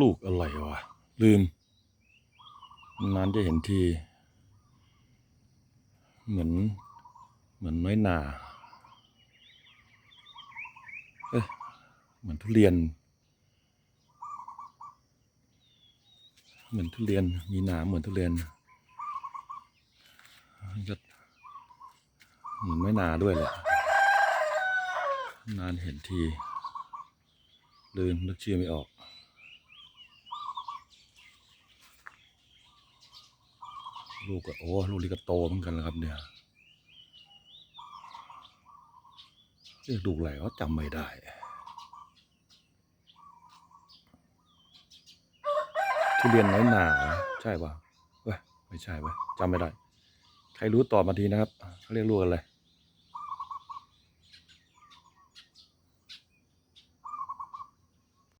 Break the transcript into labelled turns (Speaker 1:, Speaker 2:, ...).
Speaker 1: ลูกอะไรวะ ลืม นานจะเห็นที เหมือน เหมือนน้อยหนาเอ๊ะเหมือนทุเรียน เหมือนทุเรียนมีหนามเหมือนทุเรียนก็เหมือนไม่นาด้วยแหละนานเห็นที ลืมนึกชื่อไม่ออก ลูกก็โอ้ลูกนี้ก็โตเหมือนกันแล้วครับ เนี่ยเรียกลูกอะไรเขาจำไม่ได้ทุเรียนน้อยหนาใช่ป่ะเว้ยไม่ใช่เว้ยจำไม่ได้ ใครรู้ตอบมาทีนะครับเขาเรียกลูกอะไร